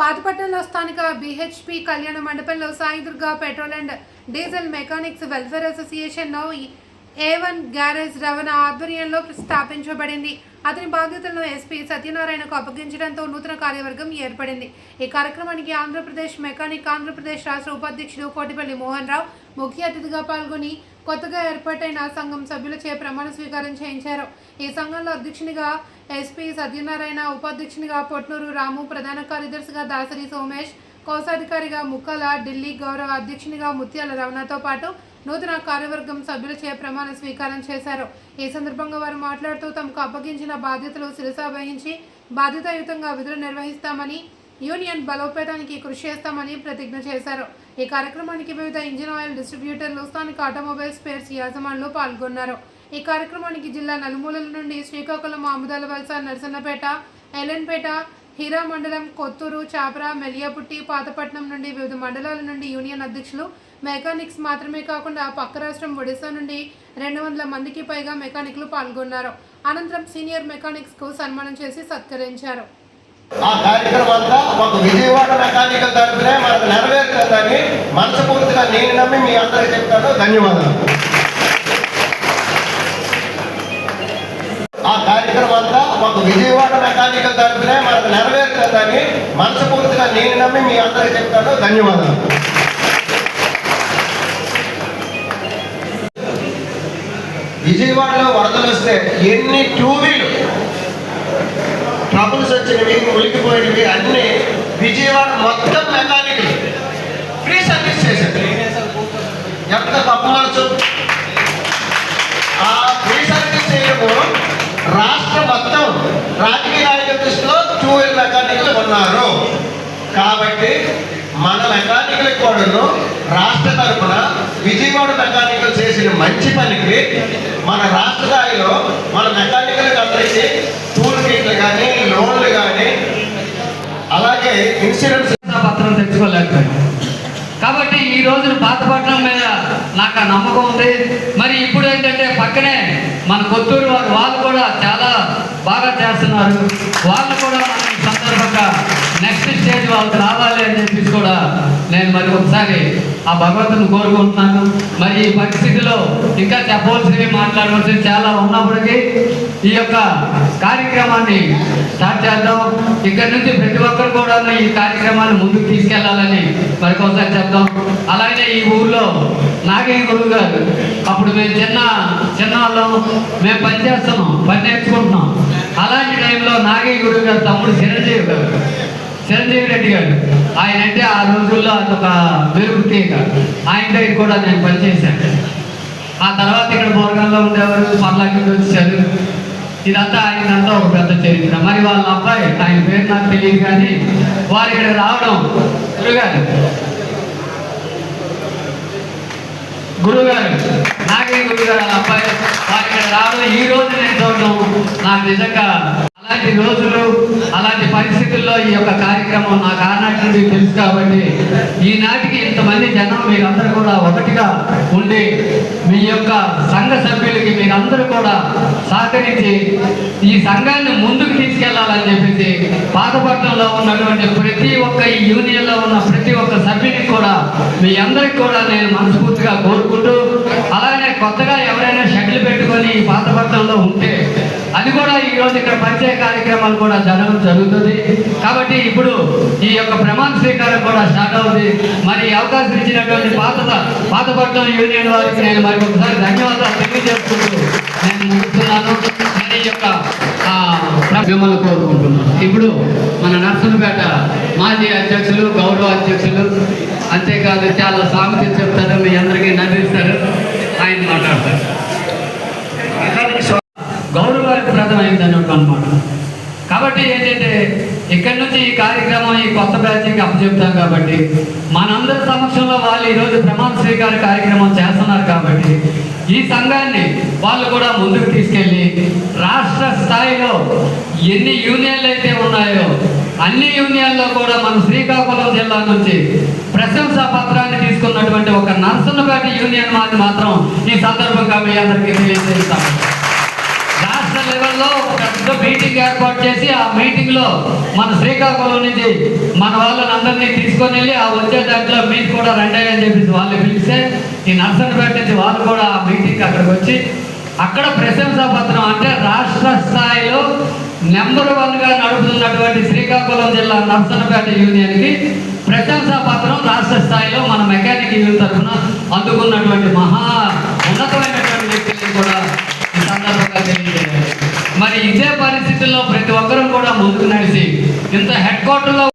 పాతపట్నంలో స్థానిక బీహెచ్పి కళ్యాణ మండపంలో Sai Durga petrol and diesel mechanics welfare association A one garage రవాణా ఆధ్వర్యంలో స్థాపించబడింది అతని బాధ్యతలను ఎస్పీ సత్యనారాయణకు అప్పగించడంతో నూతన కార్యవర్గం ఏర్పడింది. ఈ కార్యక్రమానికి ఆంధ్రప్రదేశ్ మెకానిక్ ఆంధ్రప్రదేశ్ రాష్ట్ర ఉపాధ్యక్షుడు కోటిపల్లి మోహన్ రావు ముఖ్య అతిథిగా పాల్గొని కొత్తగా ఏర్పాటైన సంఘం సభ్యులచే ప్రమాణ స్వీకారం చేయించారు. ఈ సంఘంలో అధ్యక్షునిగా ఎస్పీ సత్యనారాయణ ఉపాధ్యక్షునిగా పొట్నూరు రాము ప్రధాన కార్యదర్శిగా దాసరి సోమేష్ కోశాధికారిగా ముక్కల ఢిల్లీ గౌరవ అధ్యక్షునిగా ముత్యాల రవణతో పాటు నూతన కార్యవర్గం సభ్యులు చే ప్రమాణ స్వీకారం చేశారు. ఈ సందర్భంగా వారు మాట్లాడుతూ తమకు అప్పగించిన బాధ్యతలు శిరసా వహించి బాధ్యతాయుతంగా విధులు నిర్వహిస్తామని యూనియన్ బలోపేతానికి కృషి చేస్తామని ప్రతిజ్ఞ చేశారు. ఈ కార్యక్రమానికి వివిధ ఇంజిన్ ఆయిల్ డిస్ట్రిబ్యూటర్లు స్థానిక ఆటోమొబైల్ స్పేర్స్ యాజమానులు పాల్గొన్నారు. ఈ కార్యక్రమానికి జిల్లా నలుమూలల నుండి శ్రీకాకుళం ఆముదాల వలస నరసన్నపేట ఎలన్పేట హీరా మండలం కొత్తూరు చాపర మెలియాపుట్టి పాతపట్నం నుండి వివిధ మండలాల నుండి యూనియన్ అధ్యక్షులు. మెకానిక్స్ మాత్రమే కాకుండా పక్క రాష్ట్రం ఒడిశా నుండి రెండు వందల మందికి పైగా మెకానిక్లు పాల్గొన్నారు. అనంతరం సీనియర్ మెకానిక్స్కు సన్మానం చేసి సత్కరించారు. ఆ కార్యక్రమం అంతా విజయవాడ మెకానికల్ తరఫునే మనకు నెరవేరుతుందని మనస్ఫూర్తిగా నేను నమ్మి మీ అందరికీ చెప్తాను. ధన్యవాదాలు. మాకు విజయవాడ మెకానికల్ తరఫునే మనకు నెరవేరుతుందని మనస్ఫూర్తిగా నేను నమ్మి మీ అందరికీ చెప్తాను. ధన్యవాదాలు. విజయవాడలో వరదలు వస్తే ఎన్ని టూ వీలు ట్రబుల్స్ వచ్చినవి ఉలికిపోయినవి అన్ని విజయవాడ మొత్తం మెకానికల్. ఫ్రీ సర్వీస్ చేశారు. ఎంత తప్పు మనసు? రాష్ట్ర మొత్తం రాజకీయ నాయకుల దృష్టిలో టూ వీలర్ మెకానిక్లు ఉన్నారు కాబట్టి మన మెకానికల్ కూడాను రాష్ట్ర తరఫున విజయవాడ మెకానికల్ చేసిన మంచి పనికి మన రాష్ట్ర స్థాయిలో మన మెకానికల్ అందరికీ టూల్ కిట్లు కానీ లోన్లు కానీ అలాగే ఇన్సూరెన్స్ పత్రం తెచ్చుకోలేకపోయాం కాబట్టి ఈ రోజున పాతపట్నం మీద నాకు ఆ నమ్మకం ఉంది. మరి ఇప్పుడు ఏంటంటే పక్కనే మన కొత్తూరు వారు వాళ్ళు కూడా చాలా బాగా చేస్తున్నారు. వాళ్ళు కూడా మనం ఈ సందర్భంగా నెక్స్ట్ స్టేజ్ వాళ్ళకి రావాలి అని చెప్పేసి కూడా నేను మరి ఒకసారి ఆ భగవంతుని కోరుకుంటున్నాను. మరి ఈ పరిస్థితిలో ఇంకా చెప్పవలసినవి మాట్లాడవలసినవి చాలా ఉన్నప్పటికీ ఈ యొక్క కార్యక్రమాన్ని స్టార్ట్ చేద్దాం. ఇక్కడి నుంచి ప్రతి ఒక్కరు కూడా ఈ కార్యక్రమాన్ని ముందుకు తీసుకెళ్ళాలని మరికొకసారి చెప్దాం. అలాగే ఈ ఊర్లో నాగయ్య గురువు గారు అప్పుడు మేము చిన్న చిన్న వాళ్ళం. మేము పని చేస్తున్నాం పని నేర్చుకుంటున్నాం. అలాంటి టైంలో నాగయ్య గురువు గారు తమ్ముడు చిరంజీవి గారు చిరంజీవి రెడ్డి గారు. ఆయన అంటే ఆ రోజుల్లో అదొక మెరుగు తీగ ఆయన దగ్గర కూడా నేను పనిచేశాను. ఆ తర్వాత ఇక్కడ బోర్గంలో ఉండేవారు పర్లాకి వచ్చారు ఇదంతా ఆయనంతా ఒక పెద్ద చరిత్ర. మరి వాళ్ళ అబ్బాయి ఆయన పేరు నాకు తెలియదు కానీ వారు ఇక్కడ రావడం గురుగారు. గురుగారు నాగే గురుగారు వాళ్ళ అబ్బాయి. వారు ఇక్కడ రావడం ఈ రోజు నేను చూడడం నాకు నిజంగా అలాంటి రోజులు అలాంటి పరిస్థితుల్లో ఈ యొక్క కార్యక్రమం నాకు ఆనాటి నుండి తెలుసు కాబట్టి ఈనాటికి ఇంతమంది జనం మీరందరూ కూడా ఒకటిగా ఉండి మీ యొక్క సంఘ సభ్యులకి మీరందరూ కూడా సహకరించి ఈ సంఘాన్ని ముందుకు తీసుకెళ్ళాలని చెప్పేసి పాతపట్నంలో ఉన్నటువంటి ప్రతి ఒక్క ఈ యూనియన్లో ఉన్న ప్రతి ఒక్క సభ్యునికి కూడా మీ అందరికి కూడా నేను మనస్ఫూర్తిగా కోరుకుంటూ కొత్తగా ఎవరైనా షెడ్లు పెట్టుకొని ఈ పాతపట్నంలో ఉంటే అది కూడా ఈ రోజు ఇక్కడ పరిచయ కార్యక్రమాలు కూడా జరగడం జరుగుతుంది. కాబట్టి ఇప్పుడు ఈ యొక్క ప్రమాణ స్వీకారం కూడా స్టార్ట్ అవుతుంది. మరి అవకాశం ఇచ్చినటువంటి పాత పాతపట్నం యూనియన్ వారికి నేను మరి ఒకసారి ధన్యవాదాలు తెలియజేసుకుంటూ నేను ముగిస్తున్నాను. మరి ఈ యొక్క మిమ్మల్ని కోరుకుంటున్నాను ఇప్పుడు మన నర్సంపేట మాజీ అధ్యక్షులు గౌరవ అధ్యక్షులు అంతేకాదు చాలా సామెతలు ఎందుకంటే ఇక్కడ నుంచి ఈ కార్యక్రమం ఈ కొత్త బ్యాచ్కి అప్పచెప్తాం కాబట్టి. మనందరి సమక్షంలో వాళ్ళు ఈరోజు ప్రమాణ స్వీకార కార్యక్రమం చేస్తున్నారు కాబట్టి ఈ సంఘాన్ని వాళ్ళు కూడా ముందుకు తీసుకెళ్ళి రాష్ట్ర స్థాయిలో ఎన్ని యూనియన్లు అయితే ఉన్నాయో అన్ని యూనియన్లో కూడా మన శ్రీకాకుళం జిల్లా నుంచి ప్రశంసా పత్రాన్ని తీసుకున్నటువంటి ఒక నర్సన్నపేట యూనియన్ మాది మాత్రం ఈ సందర్భంగా మీ అందరికీ తెలియజేస్తాం. రాష్ట్ర లెవెల్లో ఒక పెద్ద మీటింగ్ ఏర్పాటు చేసి ఆ మీటింగ్లో మన శ్రీకాకుళం నుంచి మన వాళ్ళని అందరినీ తీసుకొని వెళ్ళి ఆ వచ్చే దాంట్లో మీరు కూడా రండి అని చెప్పేసి వాళ్ళు పిలిస్తే ఈ నర్సన్పేట నుంచి వాళ్ళు కూడా ఆ మీటింగ్ అక్కడికి వచ్చి అక్కడ ప్రశంసా పత్రం అంటే రాష్ట్ర స్థాయిలో నెంబర్ వన్గా నడుపుతున్నటువంటి శ్రీకాకుళం జిల్లా నర్సన్పేట యూనియన్కి ప్రశంసా పత్రం రాష్ట్ర స్థాయిలో మన మెకానిక్ యూనియన్ తరఫున అందుకున్నటువంటి మహా ఉన్నతమైనటువంటి వ్యక్తిని కూడా సందర్భంగా తెలియజేయాలి మరి ఇదే పరిస్థితుల్లో ప్రతి ఒక్కరూ కూడా ముందుకు నడిచి ఇంత హెడ్ క్వార్టర్లో